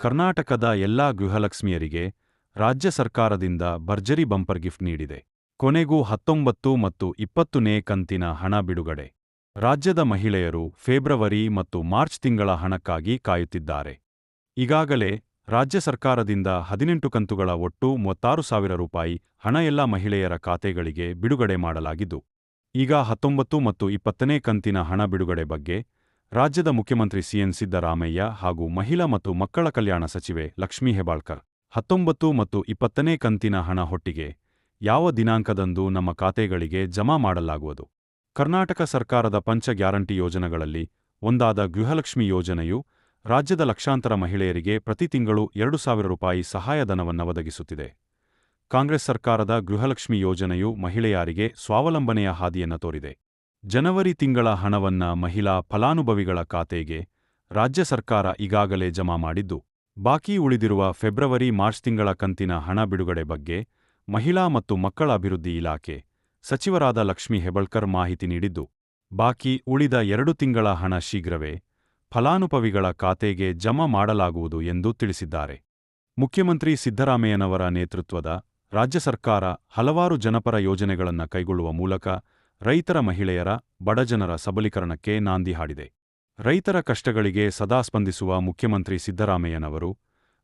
ಕರ್ನಾಟಕದ ಎಲ್ಲಾ ಗೃಹಲಕ್ಷ್ಮಿಯರಿಗೆ ರಾಜ್ಯ ಸರ್ಕಾರದಿಂದ ಭರ್ಜರಿ ಬಂಪರ್ ಗಿಫ್ಟ್ ನೀಡಿದೆ. ಕೊನೆಗೂ ಹತ್ತೊಂಬತ್ತು ಮತ್ತು ಇಪ್ಪತ್ತನೇ ಕಂತಿನ ಹಣ ಬಿಡುಗಡೆ. ರಾಜ್ಯದ ಮಹಿಳೆಯರು ಫೆಬ್ರವರಿ ಮತ್ತು ಮಾರ್ಚ್ ತಿಂಗಳ ಹಣಕ್ಕಾಗಿ ಕಾಯುತ್ತಿದ್ದಾರೆ. ಈಗಾಗಲೇ ರಾಜ್ಯ ಸರ್ಕಾರದಿಂದ ಹದಿನೆಂಟು ಕಂತುಗಳ ಒಟ್ಟು ಮೂವತ್ತಾರು ಸಾವಿರ ರೂಪಾಯಿ ಹಣ ಎಲ್ಲ ಮಹಿಳೆಯರ ಖಾತೆಗಳಿಗೆ ಬಿಡುಗಡೆ ಮಾಡಲಾಗಿದ್ದು, ಈಗ ಹತ್ತೊಂಬತ್ತು ಮತ್ತು ಇಪ್ಪತ್ತನೇ ಕಂತಿನ ಹಣ ಬಿಡುಗಡೆ ಬಗ್ಗೆ ರಾಜ್ಯದ ಮುಖ್ಯಮಂತ್ರಿ ಸಿಎನ್ ಸಿದ್ದರಾಮಯ್ಯ ಹಾಗೂ ಮಹಿಳಾ ಮತ್ತು ಮಕ್ಕಳ ಕಲ್ಯಾಣ ಸಚಿವೆ ಲಕ್ಷ್ಮೀ ಹೆಬಾಳ್ಕರ್ ಹತ್ತೊಂಬತ್ತು ಮತ್ತು ಇಪ್ಪತ್ತನೇ ಕಂತಿನ ಹಣ ಹೊಟ್ಟಿಗೆ ಯಾವ ದಿನಾಂಕದಂದು ನಮ್ಮ ಖಾತೆಗಳಿಗೆ ಜಮಾ ಮಾಡಲಾಗುವುದು? ಕರ್ನಾಟಕ ಸರ್ಕಾರದ ಪಂಚ ಗ್ಯಾರಂಟಿ ಯೋಜನೆಗಳಲ್ಲಿ ಒಂದಾದ ಗೃಹಲಕ್ಷ್ಮಿ ಯೋಜನೆಯು ರಾಜ್ಯದ ಲಕ್ಷಾಂತರ ಮಹಿಳೆಯರಿಗೆ ಪ್ರತಿ ತಿಂಗಳು ಎರಡು ಸಾವಿರ ರೂಪಾಯಿ ಸಹಾಯಧನವನ್ನು ಒದಗಿಸುತ್ತಿದೆ. ಕಾಂಗ್ರೆಸ್ ಸರ್ಕಾರದ ಗೃಹಲಕ್ಷ್ಮಿ ಯೋಜನೆಯು ಮಹಿಳೆಯರಿಗೆ ಸ್ವಾವಲಂಬನೆಯ ಹಾದಿಯನ್ನು ತೋರಿದೆ. ಜನವರಿ ತಿಂಗಳ ಹಣವನ್ನ ಮಹಿಳಾ ಫಲಾನುಭವಿಗಳ ಖಾತೆಗೆ ರಾಜ್ಯ ಸರ್ಕಾರ ಈಗಾಗಲೇ ಜಮಾ ಮಾಡಿದ್ದು, ಬಾಕಿ ಉಳಿದಿರುವ ಫೆಬ್ರವರಿ ಮಾರ್ಚ್ ತಿಂಗಳ ಕಂತಿನ ಹಣ ಬಿಡುಗಡೆ ಬಗ್ಗೆ ಮಹಿಳಾ ಮತ್ತು ಮಕ್ಕಳ ಅಭಿವೃದ್ಧಿ ಇಲಾಖೆ ಸಚಿವರಾದ ಲಕ್ಷ್ಮಿ ಹೆಬಳ್ಕರ್ ಮಾಹಿತಿ ನೀಡಿದ್ದು, ಬಾಕಿ ಉಳಿದ ಎರಡು ತಿಂಗಳ ಹಣ ಶೀಘ್ರವೇ ಫಲಾನುಭವಿಗಳ ಖಾತೆಗೆ ಜಮಾ ಮಾಡಲಾಗುವುದು ಎಂದು ತಿಳಿಸಿದ್ದಾರೆ. ಮುಖ್ಯಮಂತ್ರಿ ಸಿದ್ದರಾಮಯ್ಯನವರ ನೇತೃತ್ವದ ರಾಜ್ಯ ಸರ್ಕಾರ ಹಲವಾರು ಜನಪರ ಯೋಜನೆಗಳನ್ನು ಕೈಗೊಳ್ಳುವ ಮೂಲಕ ರೈತರ ಮಹಿಳೆಯರ, ಬಡಜನರ ಸಬಲೀಕರಣಕ್ಕೆ ನಾಂದಿ ಹಾಡಿದೆ. ರೈತರ ಕಷ್ಟಗಳಿಗೆ ಸದಾ ಸ್ಪಂದಿಸುವ ಮುಖ್ಯಮಂತ್ರಿ ಸಿದ್ದರಾಮಯ್ಯನವರು,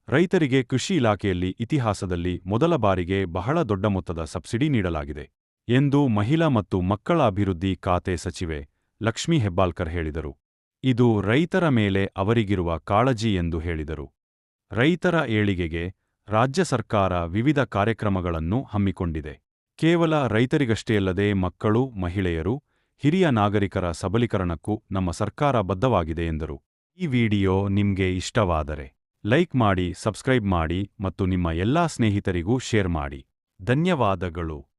ರೈತರಿಗೆ ಕೃಷಿ ಇಲಾಖೆಯಲ್ಲಿ ಇತಿಹಾಸದಲ್ಲಿ ಮೊದಲ ಬಾರಿಗೆ ಬಹಳ ದೊಡ್ಡ ಮೊತ್ತದ ಸಬ್ಸಿಡಿ ನೀಡಲಾಗಿದೆ ಎಂದು ಮಹಿಳಾ ಮತ್ತು ಮಕ್ಕಳ ಅಭಿವೃದ್ಧಿ ಖಾತೆ ಸಚಿವೆ ಲಕ್ಷ್ಮೀ ಹೆಬ್ಬಾಳ್ಕರ್ ಹೇಳಿದರು. ಇದು ರೈತರ ಮೇಲೆ ಅವರಿಗಿರುವ ಕಾಳಜಿ ಎಂದು ಹೇಳಿದರು. ರೈತರ ಏಳಿಗೆಗೆ ರಾಜ್ಯ ಸರ್ಕಾರ ವಿವಿಧ ಕಾರ್ಯಕ್ರಮಗಳನ್ನು ಹಮ್ಮಿಕೊಂಡಿದೆ. ಕೇವಲ ರೈತರಿಗಷ್ಟೇ ಅಲ್ಲದೆ ಮಕ್ಕಳು, ಮಹಿಳೆಯರು, ಹಿರಿಯ ನಾಗರಿಕರ ಸಬಲೀಕರಣಕ್ಕೂ ನಮ್ಮ ಸರ್ಕಾರ ಬದ್ಧವಾಗಿದೆ ಎಂದರು. ಈ ವಿಡಿಯೋ ನಿಮ್ಗೆ ಇಷ್ಟವಾದರೆ ಲೈಕ್ ಮಾಡಿ, ಸಬ್ಸ್ಕ್ರೈಬ್ ಮಾಡಿ ಮತ್ತು ನಿಮ್ಮ ಎಲ್ಲಾ ಸ್ನೇಹಿತರಿಗೂ ಶೇರ್ ಮಾಡಿ. ಧನ್ಯವಾದಗಳು.